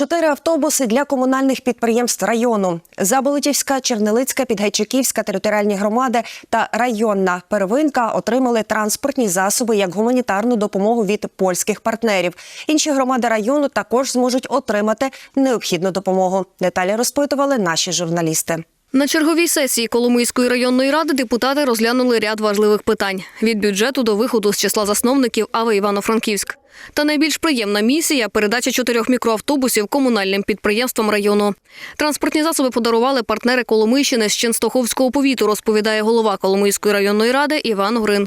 Чотири автобуси для комунальних підприємств району: Заболотівська, Чернелицька, Підгайчиківська територіальні громади та районна первинка отримали транспортні засоби як гуманітарну допомогу від польських партнерів. Інші громади району також зможуть отримати необхідну допомогу. Деталі розпитували наші журналісти. На черговій сесії Коломийської районної ради депутати розглянули ряд важливих питань від бюджету до виходу з числа засновників АВ Івано-Франківськ. Та найбільш приємна місія передача чотирьох мікроавтобусів комунальним підприємствам району. Транспортні засоби подарували партнери Коломийщини з Ченстоховського повіту, розповідає голова Коломийської районної ради Іван Грин.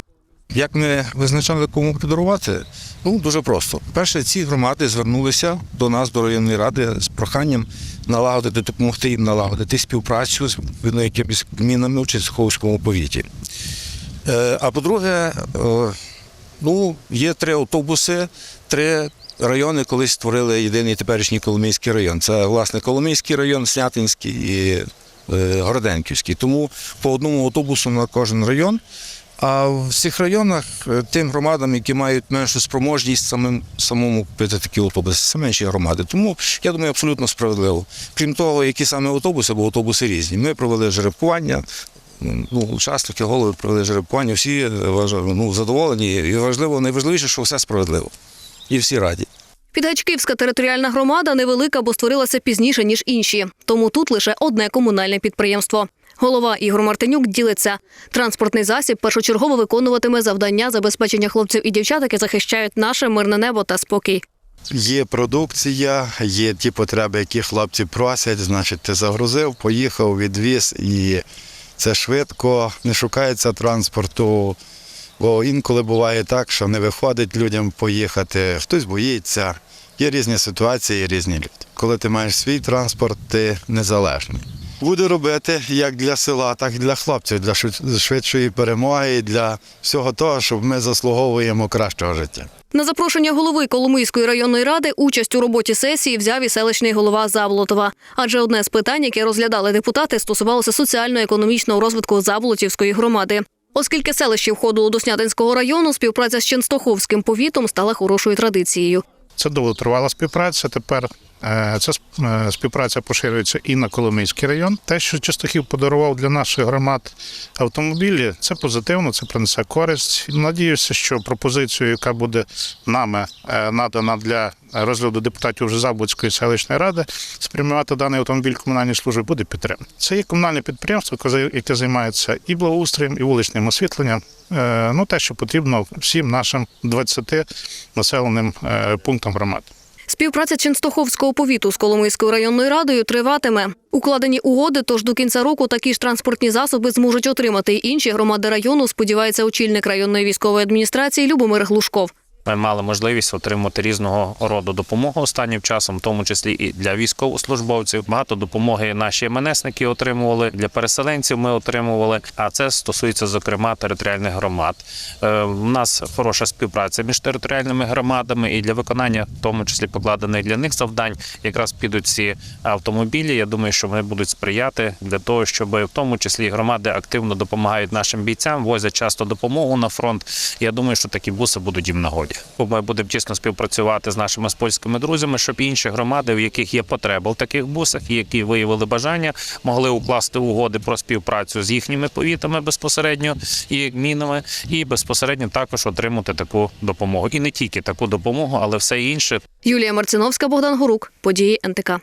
Як ми визначали, кому подарувати? Ну дуже просто. Перше, ці громади звернулися до нас, до районної ради, з проханням налагодити, допомогти їм налагодити співпрацю з якимись гмінами в Чесховському повіті. Е, А по-друге, е, ну, є три автобуси, три райони колись створили єдиний теперішній Коломийський район. Це, власне, Коломийський район, Снятинський і е, Городенківський. Тому по одному автобусу на кожен район. А в цих районах е, тим громадам, які мають меншу спроможність самим самому купити такі автобуси, це менші громади. Тому я думаю, абсолютно справедливо. Крім того, які саме автобуси, бо автобуси різні. Ми провели жеребкування. Ну, учасники голови провели жеребкування, всі е, ну, задоволені. І важливо, найважливіше, що все справедливо. І всі раді. Підгачківська територіальна громада невелика, бо створилася пізніше, ніж інші. Тому тут лише одне комунальне підприємство. Голова Ігор Мартинюк ділиться. Транспортний засіб першочергово виконуватиме завдання забезпечення хлопців і дівчат, які захищають наше мирне небо та спокій. Є продукція, є ті потреби, які хлопці просять. Значить, ти загрузив, поїхав, відвіз, і це швидко, не шукається транспорту. Бо інколи буває так, що не виходить людям поїхати, хтось боїться. Є різні ситуації, різні люди. Коли ти маєш свій транспорт, ти незалежний. Буду робити як для села, так і для хлопців, для швид- швидшої перемоги, для всього того, щоб ми заслуговуємо кращого життя. На запрошення голови Коломийської районної ради участь у роботі сесії взяв і селищний голова Заболотова. Адже одне з питань, яке розглядали депутати, стосувалося соціально-економічного розвитку Заболотівської громади. Оскільки селище входило до Снятинського району, співпраця з Ченстоховським повітом стала хорошою традицією. Це довготривала співпраця. Тепер ця е, співпраця поширюється і на Коломийський район. Те, що Чистохів подарував для наших громад автомобілі, це позитивно, це принесе користь. Надіюся, що пропозицію, яка буде нами е, надана для розгляду депутатів вже Забудської селищної ради, спрямувати даний автомобіль комунальної служби буде підтримано. Це є комунальне підприємство, яке займається і благоустроєм, і вуличним освітленням. Е, Ну, те, що потрібно всім нашим 20 населеним е, пунктам громад. Співпраця Ченстоховського повіту з Коломийською районною радою триватиме. Укладені угоди, тож до кінця року такі ж транспортні засоби зможуть отримати й інші громади району, сподівається очільник районної військової адміністрації Любомир Глушков. Ми мали можливість отримати різного роду допомогу останнім часом, в тому числі і для військовослужбовців. Багато допомоги наші МНСники отримували для переселенців. Ми отримували. А це стосується зокрема територіальних громад. Е, У нас хороша співпраця між територіальними громадами і для виконання, в тому числі покладених для них завдань, якраз підуть ці автомобілі. Я думаю, що вони будуть сприяти для того, щоб в тому числі громади активно допомагають нашим бійцям, возять часто допомогу на фронт. Я думаю, що такі буси будуть їм в нагоді. Ми будемо тісно співпрацювати з нашими з польськими друзями, щоб інші громади, в яких є потреба в таких бусах, які виявили бажання, могли укласти угоди про співпрацю з їхніми повітами безпосередньо і мінами, і безпосередньо також отримати таку допомогу. І не тільки таку допомогу, але все інше Юлія Марциновська, Богдан Горук. Події НТК.